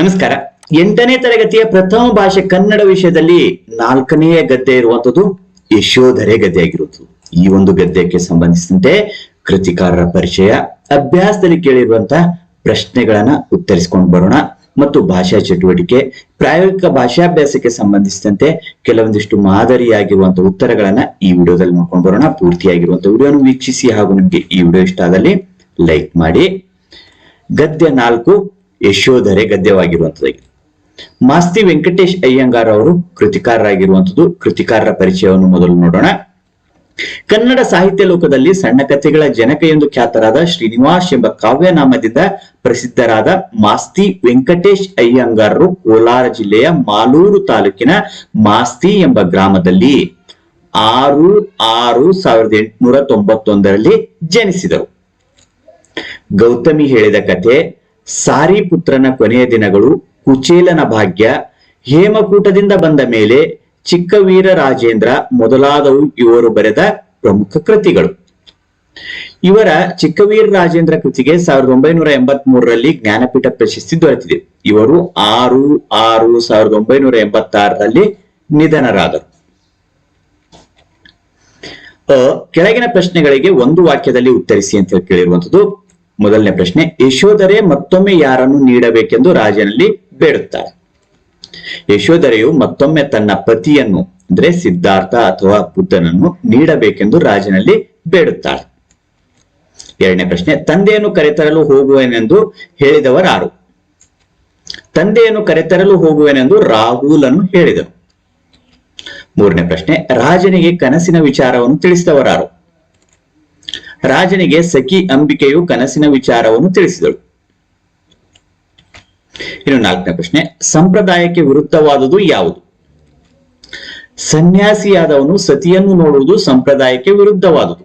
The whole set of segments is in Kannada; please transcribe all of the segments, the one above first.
ನಮಸ್ಕಾರ. ಎಂಟನೇ ತರಗತಿಯ ಪ್ರಥಮ ಭಾಷೆ ಕನ್ನಡ ವಿಷಯದಲ್ಲಿ ನಾಲ್ಕನೆಯ ಗದ್ದೆ ಇರುವಂತದ್ದು ಯಶೋಧರೆ ಗದ್ದೆ ಆಗಿರುವುದು ಈ ಒಂದು ಗದ್ಯಕ್ಕೆ ಸಂಬಂಧಿಸಿದಂತೆ ಕೃತಿಕಾರರ ಪರಿಚಯ, ಅಭ್ಯಾಸದಲ್ಲಿ ಕೇಳಿರುವಂತಹ ಪ್ರಶ್ನೆಗಳನ್ನ ಉತ್ತರಿಸಿಕೊಂಡು ಬರೋಣ ಮತ್ತು ಭಾಷಾ ಚಟುವಟಿಕೆ, ಪ್ರಾಯೋಗಿಕ ಭಾಷಾಭ್ಯಾಸಕ್ಕೆ ಸಂಬಂಧಿಸಿದಂತೆ ಕೆಲವೊಂದಿಷ್ಟು ಮಾದರಿಯಾಗಿರುವಂತಹ ಉತ್ತರಗಳನ್ನ ಈ ವಿಡಿಯೋದಲ್ಲಿ ನೋಡ್ಕೊಂಡು ಬರೋಣ. ಪೂರ್ತಿಯಾಗಿರುವಂತ ವಿಡಿಯೋನು ವೀಕ್ಷಿಸಿ ಹಾಗೂ ನಿಮ್ಗೆ ಈ ವಿಡಿಯೋ ಇಷ್ಟ ಆದಲ್ಲಿ ಲೈಕ್ ಮಾಡಿ. ಗದ್ಯ ನಾಲ್ಕು ಯಶೋಧರೆ ಗದ್ಯವಾಗಿರುವಂತದ್ದಾಗಿದೆ ಮಾಸ್ತಿ ವೆಂಕಟೇಶ್ ಅಯ್ಯಂಗಾರ್ ಅವರು ಕೃತಿಕಾರರಾಗಿರುವಂತದ್ದು ಕೃತಿಕಾರರ ಪರಿಚಯವನ್ನು ಮೊದಲು ನೋಡೋಣ. ಕನ್ನಡ ಸಾಹಿತ್ಯ ಲೋಕದಲ್ಲಿ ಸಣ್ಣ ಕಥೆಗಳ ಜನಕ ಎಂದು ಖ್ಯಾತರಾದ ಶ್ರೀನಿವಾಸ್ ಎಂಬ ಕಾವ್ಯನಾಮದಿಂದ ಪ್ರಸಿದ್ಧರಾದ ಮಾಸ್ತಿ ವೆಂಕಟೇಶ್ ಅಯ್ಯಂಗಾರರು ಕೋಲಾರ ಜಿಲ್ಲೆಯ ಮಾಲೂರು ತಾಲೂಕಿನ ಮಾಸ್ತಿ ಎಂಬ ಗ್ರಾಮದಲ್ಲಿ ಆರು ಆರು ಸಾವಿರದ ಎಂಟುನೂರ ತೊಂಬತ್ತೊಂದರಲ್ಲಿ ಜನಿಸಿದರು. ಗೌತಮಿ ಹೇಳಿದ ಕಥೆ ಸಾರಿಪುತ್ರನ ಕೊನೆಯ ದಿನಗಳು ಕುಚೇಲನ ಭಾಗ್ಯ. ಹೇಮಕೂಟದಿಂದ ಬಂದ ಮೇಲೆ ಚಿಕ್ಕವೀರ ರಾಜೇಂದ್ರ ಮೊದಲಾದವು ಇವರು ಬರೆದ ಪ್ರಮುಖ ಕೃತಿಗಳು. ಇವರ ಚಿಕ್ಕವೀರ ರಾಜೇಂದ್ರ ಕೃತಿಗೆ ಸಾವಿರದ ಒಂಬೈನೂರ ಎಂಬತ್ ಮೂರರಲ್ಲಿ ಜ್ಞಾನಪೀಠ ಪ್ರಶಸ್ತಿ ದೊರೆತಿದೆ. ಇವರು ಆರು ಆರು ಸಾವಿರದ ಒಂಬೈನೂರ ಎಂಬತ್ತಾರರಲ್ಲಿ ನಿಧನರಾದರು. ಕೆಳಗಿನ ಪ್ರಶ್ನೆಗಳಿಗೆ ಒಂದು ವಾಕ್ಯದಲ್ಲಿ ಉತ್ತರಿಸಿ ಅಂತ ಕೇಳಿರುವಂತದ್ದು ಮೊದಲನೇ ಪ್ರಶ್ನೆ, ಯಶೋಧರೆ ಮತ್ತೊಮ್ಮೆ ಯಾರನ್ನು ನೀಡಬೇಕೆಂದು ರಾಜನಲ್ಲಿ ಬೇಡುತ್ತಾರೆ. ಯಶೋಧರೆಯು ಮತ್ತೊಮ್ಮೆ ತನ್ನ ಪತಿಯನ್ನು, ಅಂದ್ರೆ ಸಿದ್ಧಾರ್ಥ ಅಥವಾ ಬುದ್ಧನನ್ನು ನೀಡಬೇಕೆಂದು ರಾಜನಲ್ಲಿ ಬೇಡುತ್ತಾಳೆ ಎರಡನೇ ಪ್ರಶ್ನೆ, ತಂದೆಯನ್ನು ಕರೆತರಲು ಹೋಗುವೆನೆಂದು ಹೇಳಿದವರಾರು. ತಂದೆಯನ್ನು ಕರೆತರಲು ಹೋಗುವೆನೆಂದು ರಾಹುಲನು ಹೇಳಿದನು. ಮೂರನೇ ಪ್ರಶ್ನೆ, ರಾಜನಿಗೆ ಕನಸಿನ ವಿಚಾರವನ್ನು ತಿಳಿಸಿದವರಾರು. ರಾಜನಿಗೆ ಸಖಿ ಅಂಬಿಕೆಯು ಕನಸಿನ ವಿಚಾರವನ್ನು ತಿಳಿಸಿದಳು. ಇನ್ನು ನಾಲ್ಕನೇ ಪ್ರಶ್ನೆ, ಸಂಪ್ರದಾಯಕ್ಕೆ ವಿರುದ್ಧವಾದುದು ಯಾವುದು? ಸನ್ಯಾಸಿಯಾದವನು ಸತಿಯನ್ನು ನೋಡುವುದು ಸಂಪ್ರದಾಯಕ್ಕೆ ವಿರುದ್ಧವಾದುದು.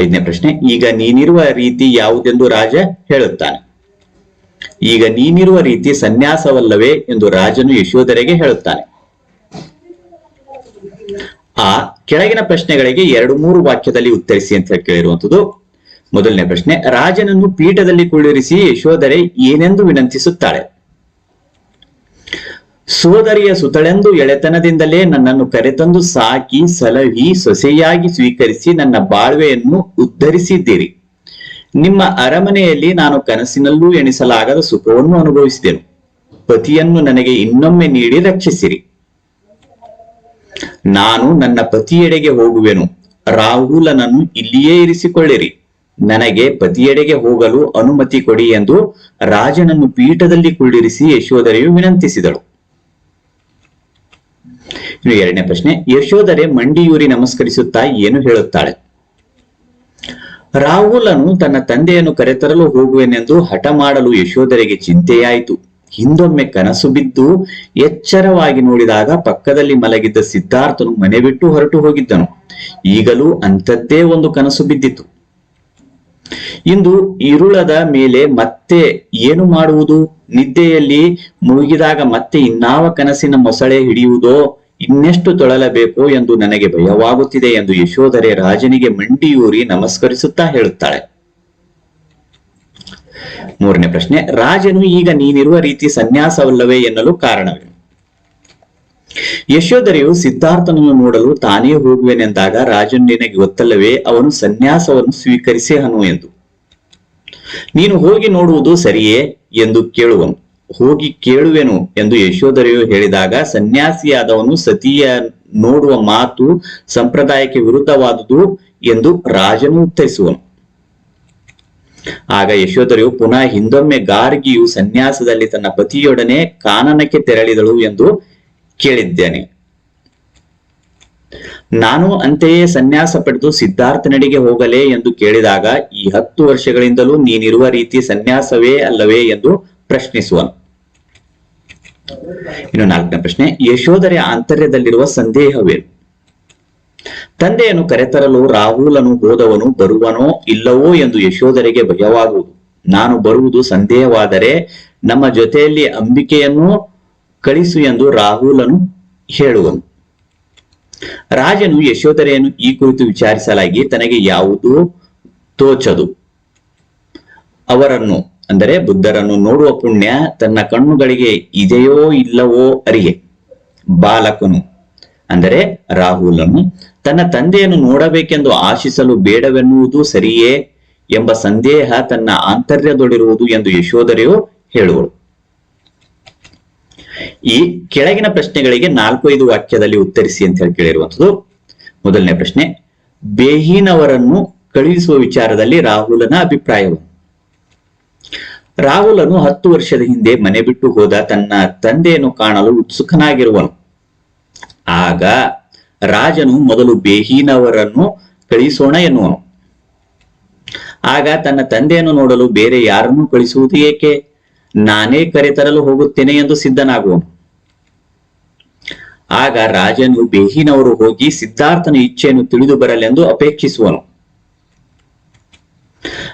ಐದನೇ ಪ್ರಶ್ನೆ, ಈಗ ನೀನಿರುವ ರೀತಿ ಯಾವುದೆಂದು ರಾಜ ಹೇಳುತ್ತಾನೆ? ಈಗ ನೀನಿರುವ ರೀತಿ ಸನ್ಯಾಸವಲ್ಲವೇ ಎಂದು ರಾಜನು ಯಶೋಧರೆಗೆ ಹೇಳುತ್ತಾನೆ. ಆ ಕೆಳಗಿನ ಪ್ರಶ್ನೆಗಳಿಗೆ ಎರಡು ಮೂರು ವಾಕ್ಯದಲ್ಲಿ ಉತ್ತರಿಸಿ ಅಂತ ಕೇಳಿರುವಂತದ್ದು ಮೊದಲನೇ ಪ್ರಶ್ನೆ, ರಾಜನನ್ನು ಪೀಠದಲ್ಲಿ ಕುಳ್ಳಿರಿಸಿ ಯಶೋಧರೆ ಏನೆಂದು ವಿನಂತಿಸುತ್ತಾಳೆ? ಸೋದರಿಯ ಸುತಳೆಂದು ಎಳೆತನದಿಂದಲೇ ನನ್ನನ್ನು ಕರೆತಂದು ಸಾಕಿ, ಸಲಹಿ, ಸೊಸೆಯಾಗಿ ಸ್ವೀಕರಿಸಿ ನನ್ನ ಬಾಳ್ವೆಯನ್ನು ಉದ್ಧರಿಸಿದ್ದೀರಿ. ನಿಮ್ಮ ಅರಮನೆಯಲ್ಲಿ ನಾನು ಕನಸಿನಲ್ಲೂ ಎಣಿಸಲಾಗದ ಸುಖವನ್ನು ಅನುಭವಿಸಿದೆನು. ಪತಿಯನ್ನು ನನಗೆ ಇನ್ನೊಮ್ಮೆ ನೀಡಿ ರಕ್ಷಿಸಿರಿ. ನಾನು ನನ್ನ ಪತಿಯೆಡೆಗೆ ಹೋಗುವೆನು. ರಾಹುಲನನ್ನು ಇಲ್ಲಿಯೇ ಇರಿಸಿಕೊಳ್ಳಿರಿ. ನನಗೆ ಪತಿಯೆಡೆಗೆ ಹೋಗಲು ಅನುಮತಿ ಕೊಡಿ ಎಂದು ರಾಜನನ್ನು ಪೀಠದಲ್ಲಿ ಕುಳ್ಳಿರಿಸಿ ಯಶೋಧರೆಯು ವಿನಂತಿಸಿದಳು. ಇನ್ನು ಎರಡನೇ ಪ್ರಶ್ನೆ, ಯಶೋಧರೆ ಮಂಡಿಯೂರಿ ನಮಸ್ಕರಿಸುತ್ತಾ ಏನು ಹೇಳುತ್ತಾಳೆ? ರಾಹುಲನು ತನ್ನ ತಂದೆಯನ್ನು ಕರೆತರಲು ಹೋಗುವೆನೆಂದು ಹಠ ಮಾಡಲು ಯಶೋಧರೆಗೆ ಚಿಂತೆಯಾಯಿತು. ಹಿಂದೊಮ್ಮೆ ಕನಸು ಬಿದ್ದು ಎಚ್ಚರವಾಗಿ ನೋಡಿದಾಗ ಪಕ್ಕದಲ್ಲಿ ಮಲಗಿದ್ದ ಸಿದ್ಧಾರ್ಥನು ಮನೆ ಬಿಟ್ಟು ಹೊರಟು ಹೋಗಿದ್ದನು. ಈಗಲೂ ಅಂಥದ್ದೇ ಒಂದು ಕನಸು ಬಿದ್ದಿತು ಇಂದು ಇರುಳದ ಮೇಲೆ ಮತ್ತೆ ಏನು ಮಾಡುವುದು? ನಿದ್ದೆಯಲ್ಲಿ ಮುಳುಗಿದಾಗ ಮತ್ತೆ ಇನ್ನಾವ ಕನಸಿನ ಮೊಸಳೆ ಹಿಡಿಯುವುದೋ? ಇನ್ನೆಷ್ಟು ತೊಳಲಬೇಕು ಎಂದು ನನಗೆ ಭಯವಾಗುತ್ತಿದೆ ಎಂದು ಯಶೋಧರೆ ರಾಜನಿಗೆ ಮಂಡಿಯೂರಿ ನಮಸ್ಕರಿಸುತ್ತಾ ಹೇಳುತ್ತಾಳೆ. ಮೂರನೇ ಪ್ರಶ್ನೆ, ರಾಜನು ಈಗ ನೀನಿರುವ ರೀತಿ ಸನ್ಯಾಸವಲ್ಲವೇ ಎನ್ನಲು ಕಾರಣವೇನು? ಯಶೋಧರೆಯು ಸಿದ್ಧಾರ್ಥನನ್ನು ನೋಡಲು ತಾನೇ ಹೋಗುವೆನೆಂದಾಗ ರಾಜನು ನಿನಗೆ ಗೊತ್ತಲ್ಲವೇ, ಅವನು ಸನ್ಯಾಸವನ್ನು ಸ್ವೀಕರಿಸಿ ಹನು ಎಂದು. ನೀನು ಹೋಗಿ ನೋಡುವುದು ಸರಿಯೇ ಎಂದು ಕೇಳುವನು. ಹೋಗಿ ಕೇಳುವೆನು ಎಂದು ಯಶೋಧರೆಯು ಹೇಳಿದಾಗ ಸನ್ಯಾಸಿಯಾದವನು ಸತಿಯ ನೋಡುವ ಮಾತು ಸಂಪ್ರದಾಯಕ್ಕೆ ವಿರುದ್ಧವಾದುದು ಎಂದು ರಾಜನು ಉತ್ತರಿಸುವನು. ಆಗ ಯಶೋಧರೆಯು ಪುನಃ ಹಿಂದೊಮ್ಮೆ ಗಾರ್ಗಿಯು ಸನ್ಯಾಸದಲ್ಲಿ ತನ್ನ ಪತಿಯೊಡನೆ ಕಾನನಕ್ಕೆ ತೆರಳಿದಳು ಎಂದು ಕೇಳಿದ್ದೇನೆ. ನಾನು ಅಂತೆಯೇ ಸನ್ಯಾಸ ಪಡೆದು ಸಿದ್ಧಾರ್ಥನಡಿಗೆ ಹೋಗಲೇ ಎಂದು ಕೇಳಿದಾಗ ಈ ಹತ್ತು ವರ್ಷಗಳಿಂದಲೂ ನೀನಿರುವ ರೀತಿ ಸನ್ಯಾಸವೇ ಅಲ್ಲವೇ ಎಂದು ಪ್ರಶ್ನಿಸುವನು. ಇನ್ನು ನಾಲ್ಕನೇ ಪ್ರಶ್ನೆ ಯಶೋಧರೆ ಆಂತರ್ಯದಲ್ಲಿರುವ ಸಂದೇಹವೇನು? ತಂದೆಯನ್ನು ಕರೆತರಲು ರಾಹುಲನು ಹೋದವನು ಬರುವನೋ ಇಲ್ಲವೋ ಎಂದು ಯಶೋಧರಿಗೆ ಭಯವಾಗುವುದು. ನಾನು ಬರುವುದು ಸಂದೇಹವಾದರೆ ನಮ್ಮ ಜೊತೆಯಲ್ಲಿ ಅಂಬಿಕೆಯನ್ನು ಕಳಿಸು ಎಂದು ರಾಹುಲನು ಹೇಳುವನು. ರಾಜನು ಯಶೋಧರೆಯನ್ನು ಈ ಕುರಿತು ವಿಚಾರಿಸಲಾಗಿ ತನಗೆ ಯಾವುದು ತೋಚದು? ಅವರನ್ನು, ಅಂದರೆ ಬುದ್ಧರನ್ನು ನೋಡುವ ಪುಣ್ಯ ತನ್ನ ಕಣ್ಣುಗಳಿಗೆ ಇದೆಯೋ ಇಲ್ಲವೋ ಅರಿಯೆ. ಬಾಲಕನು ಅಂದರೆ ರಾಹುಲನು ತನ್ನ ತಂದೆಯನ್ನು ನೋಡಬೇಕೆಂದು ಆಶಿಸಲು ಬೇಡವೆನ್ನುವುದು ಸರಿಯೇ ಎಂಬ ಸಂದೇಹ ತನ್ನ ಆಂತರ್ಯದೊಡಿರುವುದು ಎಂದು ಯಶೋಧರೆಯು ಹೇಳುವಳು. ಈ ಕೆಳಗಿನ ಪ್ರಶ್ನೆಗಳಿಗೆ ನಾಲ್ಕು ಐದು ವಾಕ್ಯದಲ್ಲಿ ಉತ್ತರಿಸಿ ಅಂತ ಹೇಳಿ ಕೇಳಿರುವಂಥದ್ದು. ಮೊದಲನೇ ಪ್ರಶ್ನೆ, ಬೇಹಿನವರನ್ನು ಕಳುಹಿಸುವ ವಿಚಾರದಲ್ಲಿ ರಾಹುಲನ ಅಭಿಪ್ರಾಯವು ರಾಹುಲನು ಹತ್ತು ವರ್ಷದ ಹಿಂದೆ ಮನೆ ಬಿಟ್ಟು ಹೋದ ತನ್ನ ತಂದೆಯನ್ನು ಕಾಣಲು ಉತ್ಸುಕನಾಗಿರುವನು. ಆಗ ರಾಜನು ಮೊದಲು ಬೇಹೀನವರನ್ನು ಕಳಿಸೋಣ ಎನ್ನುವನು. ಆಗ ತನ್ನ ತಂದೆಯನ್ನು ನೋಡಲು ಬೇರೆ ಯಾರನ್ನು ಕಳಿಸುವುದು ಏಕೆ? ನಾನೇ ಕರೆತರಲು ಹೋಗುತ್ತೇನೆ ಎಂದು ಸಿದ್ಧನಾಗುವನು. ಆಗ ರಾಜನು ಬೇಹಿನವರು ಹೋಗಿ ಸಿದ್ಧಾರ್ಥನ ಇಚ್ಛೆಯನ್ನು ತಿಳಿದು ಬರಲೆಂದು ಅಪೇಕ್ಷಿಸುವನು.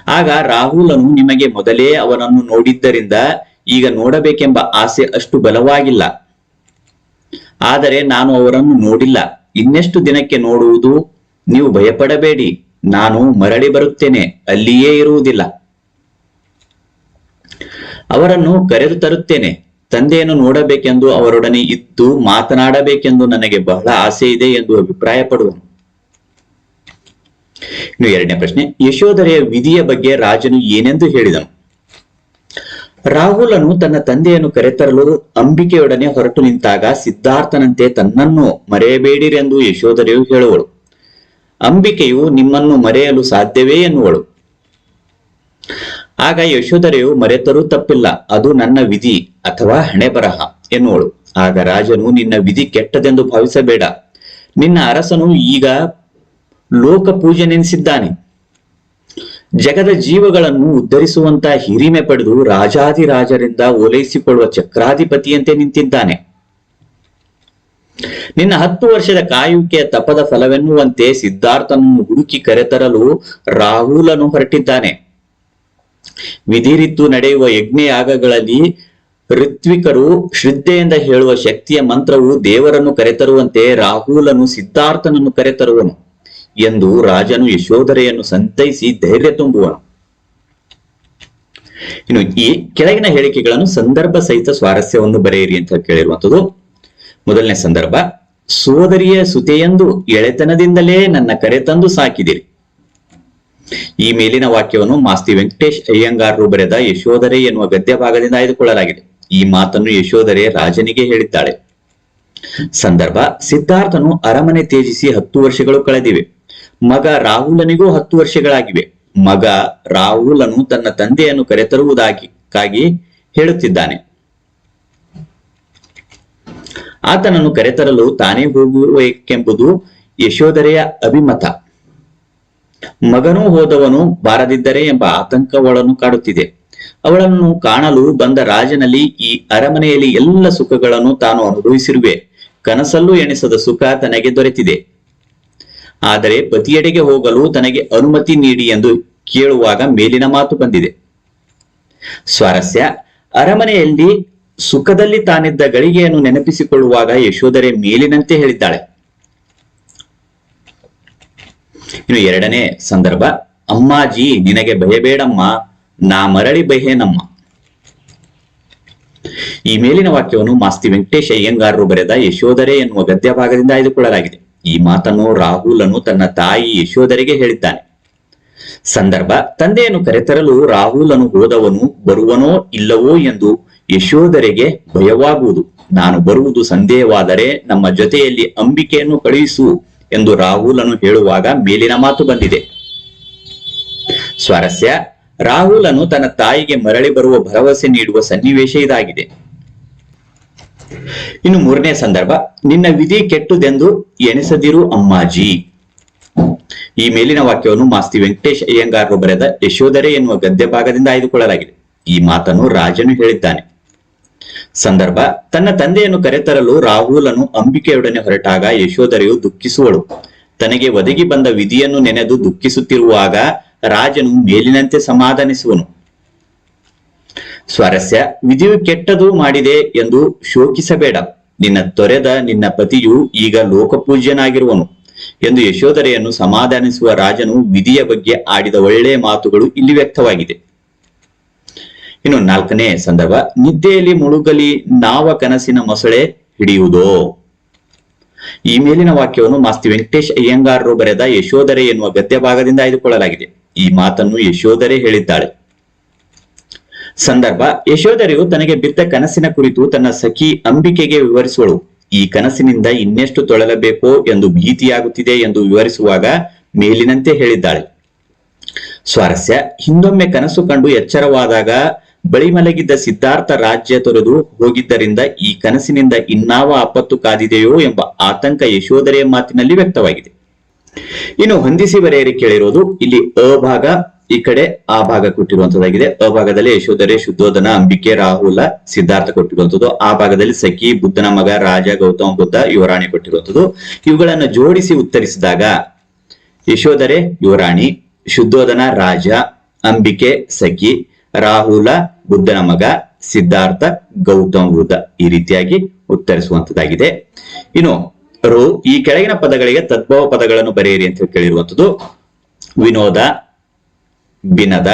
ಆಗ ರಾಹುಲನು ನಿಮಗೆ ಮೊದಲೇ ಅವನನ್ನು ನೋಡಿದ್ದರಿಂದ ಈಗ ನೋಡಬೇಕೆಂಬ ಆಸೆ ಅಷ್ಟು ಬಲವಾಗಿಲ್ಲ. ಆದರೆ ನಾನು ಅವರನ್ನು ನೋಡಿಲ್ಲ. ಇನ್ನೆಷ್ಟು ದಿನಕ್ಕೆ ನೋಡುವುದು? ನೀವು ಭಯಪಡಬೇಡಿ. ನಾನು ಮರಳಿ ಬರುತ್ತೇನೆ. ಅಲ್ಲಿಯೇ ಇರುವುದಿಲ್ಲ. ಅವರನ್ನು ಕರೆದು ತರುತ್ತೇನೆ. ತಂದೆಯನ್ನು ನೋಡಬೇಕೆಂದು ಅವರೊಡನೆ ಇದ್ದು ಮಾತನಾಡಬೇಕೆಂದು ನನಗೆ ಬಹಳ ಆಸೆ ಇದೆ ಎಂದು ಅಭಿಪ್ರಾಯ ಪಡುವನು ಇನ್ನು ಎರಡನೇ ಪ್ರಶ್ನೆ, ಯಶೋಧರೆಯ ವಿಧಿಯ ಬಗ್ಗೆ ರಾಜನು ಏನೆಂದು ಹೇಳಿದನು? ರಾಹುಲನು ತನ್ನ ತಂದೆಯನ್ನು ಕರೆತರಲು ಅಂಬಿಕೆಯೊಡನೆ ಹೊರಟು ನಿಂತಾಗ ಸಿದ್ಧಾರ್ಥನಂತೆ ತನ್ನನ್ನು ಮರೆಯಬೇಡಿರೆಂದು ಯಶೋಧರೆಯು ಹೇಳುವಳು. ಅಂಬಿಕೆಯು ನಿಮ್ಮನ್ನು ಮರೆಯಲು ಸಾಧ್ಯವೇ ಎನ್ನುವಳು. ಆಗ ಯಶೋಧರೆಯು ಮರೆತರೂ ತಪ್ಪಿಲ್ಲ, ಅದು ನನ್ನ ವಿಧಿ ಅಥವಾ ಹಣೆ ಬರಹ ಎನ್ನುವಳು. ಆಗ ರಾಜನು, ನಿನ್ನ ವಿಧಿ ಕೆಟ್ಟದೆಂದು ಭಾವಿಸಬೇಡ. ನಿನ್ನ ಅರಸನು ಈಗ ಲೋಕ ಪೂಜೆ ನೆನೆಸಿದ್ದಾನೆ ಜಗದ ಜೀವಗಳನ್ನು ಉದ್ಧರಿಸುವಂತ ಹಿರಿಮೆ ಪಡೆದು ರಾಜಾದಿರಾಜರಿಂದ ಓಲೈಸಿಕೊಳ್ಳುವ ಚಕ್ರಾಧಿಪತಿಯಂತೆ ನಿಂತಿದ್ದಾನೆ. ನಿನ್ನ ಹತ್ತು ವರ್ಷದ ಕಾಯುವಿಕೆಯ ತಪದ ಫಲವೆನ್ನುವಂತೆ ಸಿದ್ಧಾರ್ಥನನ್ನು ಹುಡುಕಿ ಕರೆತರಲು ರಾಹುಲನು ಹೊರಟಿದ್ದಾನೆ. ವಿಧಿರಿತ್ತು ನಡೆಯುವ ಯಜ್ಞಯಾಗಗಳಲ್ಲಿ ಋತ್ವಿಕರು ಶ್ರದ್ಧೆಯಿಂದ ಹೇಳುವ ಶಕ್ತಿಯ ಮಂತ್ರವು ದೇವರನ್ನು ಕರೆತರುವಂತೆ ರಾಹುಲನು ಸಿದ್ಧಾರ್ಥನನ್ನು ಕರೆತರುವನು. ಎಂದು ರಾಜನು ಯಶೋಧರೆಯನ್ನು ಸಂತೈಸಿ ಧೈರ್ಯ ತುಂಬುವನು ಇನ್ನು ಈ ಕೆಳಗಿನ ಹೇಳಿಕೆಗಳನ್ನು ಸಂದರ್ಭ ಸಹಿತ ಸ್ವಾರಸ್ಯವನ್ನು ಬರೆಯಿರಿ ಅಂತ ಕೇಳಿರುವಂತದ್ದು ಮೊದಲನೇ ಸಂದರ್ಭ, ಸೋದರಿಯ ಸುತೆಯೆಂದು ಎಳೆತನದಿಂದಲೇ ನನ್ನ ಕರೆ ತಂದು ಸಾಕಿದಿರಿ. ಈ ಮೇಲಿನ ವಾಕ್ಯವನ್ನು ಮಾಸ್ತಿ ವೆಂಕಟೇಶ್ ಅಯ್ಯಂಗಾರರು ಬರೆದ ಯಶೋಧರೆ ಎನ್ನುವ ಗದ್ಯ ಭಾಗದಿಂದ ಆಯ್ದುಕೊಳ್ಳಲಾಗಿದೆ. ಈ ಮಾತನ್ನು ಯಶೋಧರೆ ರಾಜನಿಗೆ ಹೇಳಿದ್ದಾಳೆ. ಸಂದರ್ಭ, ಸಿದ್ಧಾರ್ಥನು ಅರಮನೆ ತ್ಯಜಿಸಿ ಹತ್ತು ವರ್ಷಗಳು ಕಳೆದಿವೆ. ಮಗ ರಾಹುಲನಿಗೂ ಹತ್ತು ವರ್ಷಗಳಾಗಿವೆ. ಮಗ ರಾಹುಲನು ತನ್ನ ತಂದೆಯನ್ನು ಕರೆತರುವುದಾಗಿ ಹೇಳುತ್ತಿದ್ದಾನೆ. ಆತನನ್ನು ಕರೆತರಲು ತಾನೇ ಹೋಗುವಕ್ಕೆಂಬುದು ಯಶೋಧರೆಯ ಅಭಿಮತ. ಮಗನೂ ಹೋದವನು ಬಾರದಿದ್ದರೆ ಎಂಬ ಆತಂಕ ಅವಳನ್ನು ಕಾಡುತ್ತಿದೆ. ಅವಳನ್ನು ಕಾಣಲು ಬಂದ ರಾಜನಲ್ಲಿ ಈ ಅರಮನೆಯಲ್ಲಿ ಎಲ್ಲ ಸುಖಗಳನ್ನು ತಾನು ಅನುಭವಿಸಿರುವೆ. ಕನಸಲ್ಲೂ ಎಣಿಸದ ಸುಖ ತನಗೆ ದೊರೆತಿದೆ. ಆದರೆ ಪತಿಯೆಡೆಗೆ ಹೋಗಲು ತನಗೆ ಅನುಮತಿ ನೀಡಿ ಎಂದು ಕೇಳುವಾಗ ಮೇಲಿನ ಮಾತು ಬಂದಿದೆ. ಸ್ವಾರಸ್ಯ, ಅರಮನೆಯಲ್ಲಿ ಸುಖದಲ್ಲಿ ತಾನಿದ್ದ ಗಳಿಗೆಯನ್ನು ನೆನಪಿಸಿಕೊಳ್ಳುವಾಗ ಯಶೋಧರೆ ಮೇಲಿನಂತೆ ಹೇಳಿದ್ದಾಳೆ. ಇನ್ನು ಎರಡನೇ ಸಂದರ್ಭ, ಅಮ್ಮಾಜಿ, ನಿನಗೆ ಭಯಬೇಡಮ್ಮ ನಾ ಮರಳಿ ಬಯೇನಮ್ಮ ಈ ಮೇಲಿನ ವಾಕ್ಯವನ್ನು ಮಾಸ್ತಿ ವೆಂಕಟೇಶ ಅಯ್ಯಂಗಾರರು ಬರೆದ ಯಶೋಧರೆ ಎನ್ನುವ ಗದ್ಯ ಭಾಗದಿಂದ ಆಯ್ದುಕೊಳ್ಳಲಾಗಿದೆ. ಈ ಮಾತನ್ನು ರಾಹುಲನು ತನ್ನ ತಾಯಿ ಯಶೋಧರಿಗೆ ಹೇಳಿದ್ದಾನೆ. ಸಂದರ್ಭ, ತಂದೆಯನ್ನು ಕರೆತರಲು ರಾಹುಲನು ಹೋದವನು ಬರುವನೋ ಇಲ್ಲವೋ ಎಂದು ಯಶೋಧರೆಗೆ ಭಯವಾಗುವುದು. ನಾನು ಬರುವುದು ಸಂದೇಹವಾದರೆ ನಮ್ಮ ಜೊತೆಯಲ್ಲಿ ಅಂಬಿಕೆಯನ್ನು ಕಳುಹಿಸು ಎಂದು ರಾಹುಲನು ಹೇಳುವಾಗ ಮೇಲಿನ ಮಾತು ಬಂದಿದೆ. ಸ್ವಾರಸ್ಯ, ರಾಹುಲನು ತನ್ನ ತಾಯಿಗೆ ಮರಳಿ ಬರುವ ಭರವಸೆ ನೀಡುವ ಸನ್ನಿವೇಶ ಇದಾಗಿದೆ. ಇನ್ನು ಮೂರನೇ ಸಂದರ್ಭ, ನಿನ್ನ ವಿಧಿ ಕೆಟ್ಟುದೆಂದು ಎಣಿಸದಿರು ಅಮ್ಮಾಜಿ. ಈ ಮೇಲಿನ ವಾಕ್ಯವನ್ನು ಮಾಸ್ತಿ ವೆಂಕಟೇಶ್ ಅಯ್ಯಂಗಾರರು ಬರೆದ ಯಶೋಧರೆ ಎನ್ನುವ ಗದ್ಯ ಭಾಗದಿಂದ ಆಯ್ದುಕೊಳ್ಳಲಾಗಿದೆ. ಈ ಮಾತನ್ನು ರಾಜನು ಹೇಳಿದ್ದಾನೆ. ಸಂದರ್ಭ, ತನ್ನ ತಂದೆಯನ್ನು ಕರೆತರಲು ರಾಹುಲನು ಅಂಬಿಕೆಯೊಡನೆ ಹೊರಟಾಗ ಯಶೋಧರೆಯು ದುಃಖಿಸುವಳು. ತನಗೆ ಒದಗಿ ಬಂದ ವಿಧಿಯನ್ನು ನೆನೆದು ದುಃಖಿಸುತ್ತಿರುವಾಗ ರಾಜನು ಮೇಲಿನಂತೆ ಸಮಾಧಾನಿಸುವನು. ಸ್ವಾರಸ್ಯ ವಿಧಿಯು ಕೆಟ್ಟದು ಮಾಡಿದೆ ಎಂದು ಶೋಕಿಸಬೇಡ. ನಿನ್ನ ತೊರೆದ ನಿನ್ನ ಪತಿಯು ಈಗ ಲೋಕಪೂಜ್ಯನಾಗಿರುವನು ಎಂದು ಯಶೋಧರೆಯನ್ನು ಸಮಾಧಾನಿಸುವ ರಾಜನು ವಿಧಿಯ ಬಗ್ಗೆ ಆಡಿದ ಒಳ್ಳೆಯ ಮಾತುಗಳು ಇಲ್ಲಿ ವ್ಯಕ್ತವಾಗಿದೆ. ಇನ್ನು ನಾಲ್ಕನೇ ಸಂದರ್ಭ, ನಿದ್ದೆಯಲ್ಲಿ ಮುಳುಗಲಿ ನಾವ ಕನಸಿನ ಮೊಸಳೆ ಹಿಡಿಯುವುದೋ? ಈ ಮೇಲಿನ ವಾಕ್ಯವನ್ನು ಮಾಸ್ತಿ ವೆಂಕಟೇಶ್ ಅಯ್ಯಂಗಾರರು ಬರೆದ ಯಶೋಧರೆ ಎನ್ನುವ ಗದ್ಯ ಭಾಗದಿಂದ ಆಯ್ದುಕೊಳ್ಳಲಾಗಿದೆ. ಈ ಮಾತನ್ನು ಯಶೋಧರೆ ಹೇಳಿದ್ದಾಳೆ. ಸಂದರ್ಭ ಯಶೋಧರೆಯು ತನಗೆ ಬಿದ್ದ ಕನಸಿನ ಕುರಿತು ತನ್ನ ಸಖಿ ಅಂಬಿಕೆಗೆ ವಿವರಿಸುವಳು. ಈ ಕನಸಿನಿಂದ ಇನ್ನೆಷ್ಟು ತೊಳಲಬೇಕೋ ಎಂದು ಭೀತಿಯಾಗುತ್ತಿದೆ ಎಂದು ವಿವರಿಸುವಾಗ ಮೇಲಿನಂತೆ ಹೇಳಿದ್ದಾಳೆ. ಸ್ವಾರಸ್ಯ, ಹಿಂದೊಮ್ಮೆ ಕನಸು ಕಂಡು ಎಚ್ಚರವಾದಾಗ ಬಳಿ ಮಲಗಿದ್ದ ಸಿದ್ಧಾರ್ಥ ರಾಜ್ಯ ತೊರೆದು ಹೋಗಿದ್ದರಿಂದ ಈ ಕನಸಿನಿಂದ ಇನ್ನಾವ ಆಪತ್ತು ಕಾದಿದೆಯೋ ಎಂಬ ಆತಂಕ ಯಶೋಧರೆಯ ಮಾತಿನಲ್ಲಿ ವ್ಯಕ್ತವಾಗಿದೆ. ಇನ್ನು ಹೊಂದಿಸಿ ಬರೆಯರಿ ಕೇಳಿರೋದು, ಇಲ್ಲಿ ಅ ಭಾಗ ಈ ಕಡೆ ಆ ಭಾಗ ಕೊಟ್ಟಿರುವಂತದ್ದಾಗಿದೆ. ಅ ಭಾಗದಲ್ಲಿ ಯಶೋಧರೆ, ಶುದ್ಧೋಧನ, ಅಂಬಿಕೆ, ರಾಹುಲ, ಸಿದ್ಧಾರ್ಥ ಕೊಟ್ಟಿರುವಂತದ್ದು. ಆ ಭಾಗದಲ್ಲಿ ಸಖಿ, ಬುದ್ಧನ ಮಗ, ರಾಜ, ಗೌತಮ ಬುದ್ಧ, ಯುವರಾಣಿ ಕೊಟ್ಟಿರುವಂತದ್ದು. ಇವುಗಳನ್ನು ಜೋಡಿಸಿ ಉತ್ತರಿಸಿದಾಗ ಯಶೋಧರೆ, ಯುವರಾಣಿ, ಶುದ್ಧೋಧನ, ರಾಜ, ಅಂಬಿಕೆ, ಸಖಿ, ರಾಹುಲ, ಬುದ್ಧನ ಮಗ, ಸಿದ್ಧಾರ್ಥ, ಗೌತಮ ಬುದ್ಧ ಈ ರೀತಿಯಾಗಿ ಉತ್ತರಿಸುವಂತದ್ದಾಗಿದೆ. ಇನ್ನು ರು ಈ ಕೆಳಗಿನ ಪದಗಳಿಗೆ ತದ್ಭವ ಪದಗಳನ್ನು ಬರೆಯಿರಿ ಅಂತ ಕೇಳಿರುವಂತದ್ದು. ವಿನೋದ ಬಿನದ,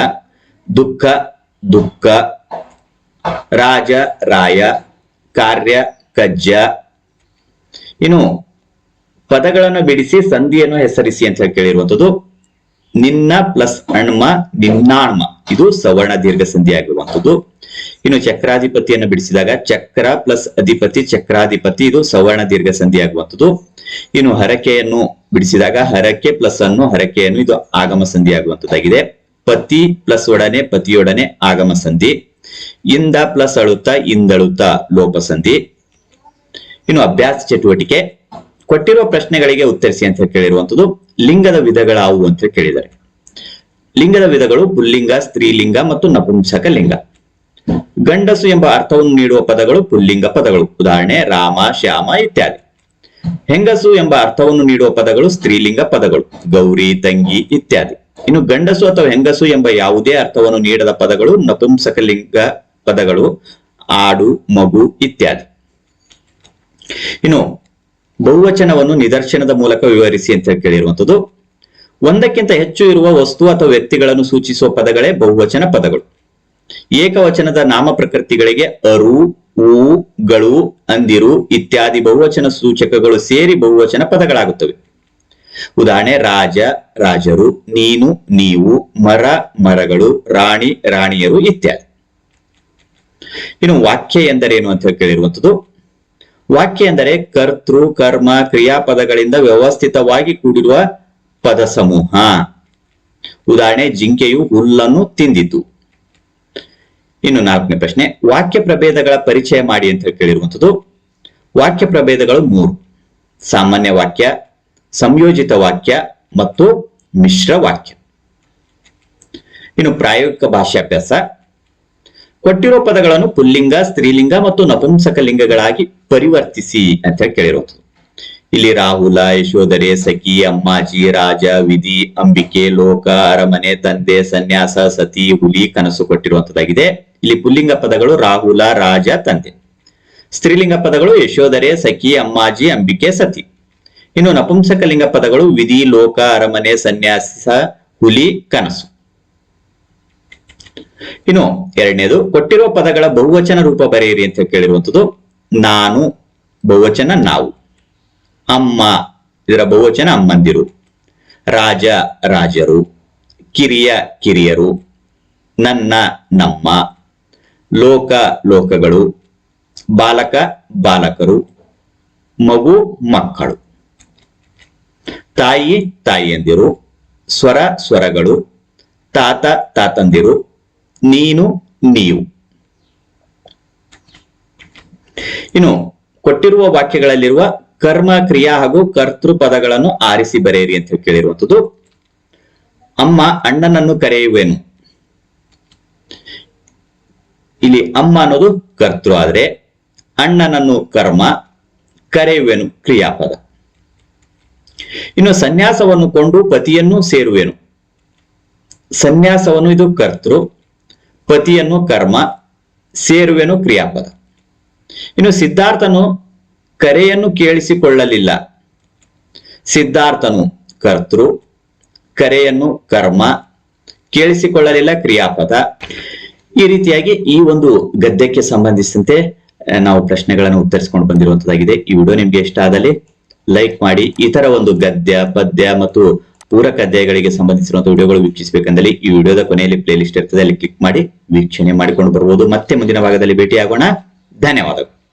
ದುಃಖ ದುಃಖ, ರಾಜ, ರಾಯ, ಕಾರ್ಯ, ಕಜ್ಜ. ಇನ್ನು ಪದಗಳನ್ನು ಬಿಡಿಸಿ ಸಂಧಿಯನ್ನು ಹೆಸರಿಸಿ ಅಂತ ಹೇಳಿ ಕೇಳಿರುವಂತದ್ದು ನಿನ್ನ ಪ್ಲಸ್ ಅಣ್ಮ ನಿನ್ನಾಣ್ಮ ಇದು ಸವರ್ಣ ದೀರ್ಘ ಸಂಧಿ ಆಗಿರುವಂತದ್ದು ಇನ್ನು ಚಕ್ರಾಧಿಪತಿಯನ್ನು ಬಿಡಿಸಿದಾಗ ಚಕ್ರ ಪ್ಲಸ್ ಅಧಿಪತಿ, ಚಕ್ರಾಧಿಪತಿ, ಇದು ಸವರ್ಣ ದೀರ್ಘ ಸಂಧಿ ಆಗುವಂಥದ್ದು. ಇನ್ನು ಹರಕೆಯನ್ನು ಬಿಡಿಸಿದಾಗ ಹರಕೆ ಪ್ಲಸ್ ಅನ್ನು, ಹರಕೆಯನ್ನು ಇದು ಆಗಮ ಸಂಧಿ ಆಗುವಂತದ್ದಾಗಿದೆ ಪತಿ ಪ್ಲಸ್ ಒಡನೆ ಪತಿಯೊಡನೆ ಆಗಮ ಸಂಧಿ. ಇಂದ ಪ್ಲಸ್ ಅಳುತ್ತ, ಇಂದಳುತ್ತ ಲೋಪ ಸಂಧಿ. ಇನ್ನು ಅಭ್ಯಾಸ ಚಟುವಟಿಕೆ. ಕೊಟ್ಟಿರುವ ಪ್ರಶ್ನೆಗಳಿಗೆ ಉತ್ತರಿಸಿ ಅಂತ ಕೇಳಿರುವಂತದ್ದು ಲಿಂಗದ ವಿಧಗಳಾವು ಅಂತ ಕೇಳಿದ್ದಾರೆ. ಲಿಂಗದ ವಿಧಗಳು ಪುಲ್ಲಿಂಗ, ಸ್ತ್ರೀಲಿಂಗ ಮತ್ತು ನಪುಂಸಕ ಲಿಂಗ. ಗಂಡಸು ಎಂಬ ಅರ್ಥವನ್ನು ನೀಡುವ ಪದಗಳು ಪುಲ್ಲಿಂಗ ಪದಗಳು. ಉದಾಹರಣೆ, ರಾಮ, ಶ್ಯಾಮ ಇತ್ಯಾದಿ. ಹೆಂಗಸು ಎಂಬ ಅರ್ಥವನ್ನು ನೀಡುವ ಪದಗಳು ಸ್ತ್ರೀಲಿಂಗ ಪದಗಳು. ಗೌರಿ, ತಂಗಿ ಇತ್ಯಾದಿ. ಇನ್ನು ಗಂಡಸು ಅಥವಾ ಹೆಂಗಸು ಎಂಬ ಯಾವುದೇ ಅರ್ಥವನ್ನು ನೀಡದ ಪದಗಳು ನಪುಂಸಕಲಿಂಗ ಪದಗಳು, ಆಡು, ಮಗು ಇತ್ಯಾದಿ. ಇನ್ನು ಬಹುವಚನವನ್ನು ನಿದರ್ಶನದ ಮೂಲಕ ವಿವರಿಸಿ ಅಂತ ಕೇಳಿರುವಂಥದ್ದು, ಒಂದಕ್ಕಿಂತ ಹೆಚ್ಚು ಇರುವ ವಸ್ತು ಅಥವಾ ವ್ಯಕ್ತಿಗಳನ್ನು ಸೂಚಿಸುವ ಪದಗಳೇ ಬಹುವಚನ ಪದಗಳು. ಏಕವಚನದ ನಾಮ ಪ್ರಕೃತಿಗಳಿಗೆ ಅರು, ಊ, ಗಳು, ಅಂದಿರು ಇತ್ಯಾದಿ ಬಹುವಚನ ಸೂಚಕಗಳು ಸೇರಿ ಬಹುವಚನ ಪದಗಳಾಗುತ್ತವೆ. ಉದಾಹರಣೆ, ರಾಜ, ರಾಜರು, ನೀನು, ನೀವು, ಮರ, ಮರಗಳು, ರಾಣಿ, ರಾಣಿಯರು ಇತ್ಯಾದಿ. ಇನ್ನು ವಾಕ್ಯ ಎಂದರೇನು ಅಂತ ಹೇಳಿ ಕೇಳಿರುವಂತದ್ದು ವಾಕ್ಯ ಎಂದರೆ ಕರ್ತೃ, ಕರ್ಮ, ಕ್ರಿಯಾಪದಗಳಿಂದ ವ್ಯವಸ್ಥಿತವಾಗಿ ಕೂಡಿರುವ ಪದ ಸಮೂಹ ಉದಾಹರಣೆ, ಜಿಂಕೆಯು ಹುಲ್ಲನ್ನು ತಿಂದಿತು ಇನ್ನು ನಾಲ್ಕನೇ ಪ್ರಶ್ನೆ, ವಾಕ್ಯ ಪ್ರಭೇದಗಳ ಪರಿಚಯ ಮಾಡಿ ಅಂತ ಹೇಳಿ ಕೇಳಿರುವಂತದ್ದು ವಾಕ್ಯ ಪ್ರಭೇದಗಳು ಮೂರು. ಸಾಮಾನ್ಯ ವಾಕ್ಯ ಸಂಯೋಜಿತ ವಾಕ್ಯ ಮತ್ತು ಮಿಶ್ರ ವಾಕ್ಯ. ಇನ್ನು ಪ್ರಾಯೋಗಿಕ ಭಾಷಾಭ್ಯಾಸ ಕೊಟ್ಟಿರೋ ಪದಗಳನ್ನು ಪುಲ್ಲಿಂಗ, ಸ್ತ್ರೀಲಿಂಗ ಮತ್ತು ನಪುಂಸಕ ಲಿಂಗಗಳಾಗಿ ಪರಿವರ್ತಿಸಿ ಅಂತ ಹೇಳಿ ಕೇಳಿರುವಂಥದ್ದು ಇಲ್ಲಿ ರಾಹುಲ, ಯಶೋಧರೆ, ಸಖಿ, ಅಮ್ಮಾಜಿ, ರಾಜ, ವಿಧಿ, ಅಂಬಿಕೆ, ಲೋಕ, ಅರಮನೆ, ತಂದೆ, ಸನ್ಯಾಸ, ಸತಿ, ಹುಲಿ, ಕನಸು ಕೊಟ್ಟಿರುವಂತದ್ದಾಗಿದೆ. ಇಲ್ಲಿ ಪುಲ್ಲಿಂಗ ಪದಗಳು ರಾಹುಲ, ರಾಜ, ತಂದೆ. ಸ್ತ್ರೀಲಿಂಗ ಪದಗಳು ಯಶೋಧರೆ, ಸಖಿ, ಅಮ್ಮಾಜಿ, ಅಂಬಿಕೆ, ಸತಿ. ಇನ್ನು ನಪುಂಸಕ ಲಿಂಗ ಪದಗಳು ವಿಧಿ, ಲೋಕ, ಅರಮನೆ, ಸನ್ಯಾಸ, ಹುಲಿ, ಕನಸು. ಇನ್ನು ಎರಡನೇದು, ಕೊಟ್ಟಿರುವ ಪದಗಳ ಬಹುವಚನ ರೂಪ ಬರೆಯಿರಿ ಅಂತ ಕೇಳಿರುವಂತದ್ದು ನಾನು, ಬಹುವಚನ ನಾವು. ಅಮ್ಮ, ಇದರ ಬಹುವಚನ ಅಮ್ಮಂದಿರು. ರಾಜ, ರಾಜರು. ಕಿರಿಯ, ಕಿರಿಯರು. ನನ್ನ, ನಮ್ಮ. ಲೋಕ, ಲೋಕಗಳು. ಬಾಲಕ, ಬಾಲಕರು. ಮಗು, ಮಕ್ಕಳು. ತಾಯಿ, ತಾಯಿಯಂದಿರು, ಸ್ವರ, ಸ್ವರಗಳು, ತಾತ, ತಾತಂದಿರು, ನೀನು, ನೀವು. ಇನ್ನು ಕೊಟ್ಟಿರುವ ವಾಕ್ಯಗಳಲ್ಲಿರುವ ಕರ್ಮ, ಕ್ರಿಯಾ ಹಾಗೂ ಕರ್ತೃ ಪದಗಳನ್ನು ಆರಿಸಿ ಬರೆಯಿರಿ ಅಂತ ಹೇಳಿ ಕೇಳಿರುವಂತದ್ದು ಅಮ್ಮ, ಅಣ್ಣನನ್ನು ಕರೆಯುವೆನು. ಇಲ್ಲಿ ಅಮ್ಮ ಅನ್ನೋದು ಕರ್ತೃ ಆದ್ರೆ ಅಣ್ಣನನ್ನು ಕರ್ಮ, ಕರೆಯುವೆನು ಕ್ರಿಯಾಪದ. ಇನ್ನು ಸನ್ಯಾಸವನ್ನು ಕೊಂಡು ಪತಿಯನ್ನು ಸೇರುವೆನು. ಸನ್ಯಾಸವನ್ನು ಇದು ಕರ್ತೃ, ಪತಿಯನ್ನು ಕರ್ಮ, ಸೇರುವೆನು ಕ್ರಿಯಾಪದ. ಇನ್ನು ಸಿದ್ಧಾರ್ಥನು ಕರೆಯನ್ನು ಕೇಳಿಸಿಕೊಳ್ಳಲಿಲ್ಲ. ಸಿದ್ಧಾರ್ಥನು ಕರ್ತೃ, ಕರೆಯನ್ನು ಕರ್ಮ, ಕೇಳಿಸಿಕೊಳ್ಳಲಿಲ್ಲ ಕ್ರಿಯಾಪದ. ಈ ರೀತಿಯಾಗಿ ಈ ಒಂದು ಗದ್ಯಕ್ಕೆ ಸಂಬಂಧಿಸಿದಂತೆ, ನಾವು ಪ್ರಶ್ನೆಗಳನ್ನು ಉತ್ತರಿಸಿಕೊಂಡು ಬಂದಿರುವಂತದ್ದಾಗಿದೆ. ಈ ವಿಡಿಯೋ ನಿಮ್ಗೆ ಇಷ್ಟ ಆದಲ್ಲಿ ಲೈಕ್ ಮಾಡಿ ಇತರ ಒಂದು ಗದ್ಯ, ಪದ್ಯ ಮತ್ತು ಪೂರಕ ಅಧ್ಯಾಯಗಳಿಗೆ ಸಂಬಂಧಿಸಿರುವಂತಹ ವಿಡಿಯೋಗಳು ವೀಕ್ಷಿಸಬೇಕಂದಲ್ಲಿ ಈ ವಿಡಿಯೋದ ಕೊನೆಯಲ್ಲಿ ಪ್ಲೇಲಿಸ್ಟ್ ಇರ್ತದೆ, ಅಲ್ಲಿ ಕ್ಲಿಕ್ ಮಾಡಿ ವೀಕ್ಷಣೆ ಮಾಡಿಕೊಂಡು ಬರಬಹುದು ಮತ್ತೆ ಮುಂದಿನ ಭಾಗದಲ್ಲಿ ಭೇಟಿಯಾಗೋಣ. ಧನ್ಯವಾದಗಳು.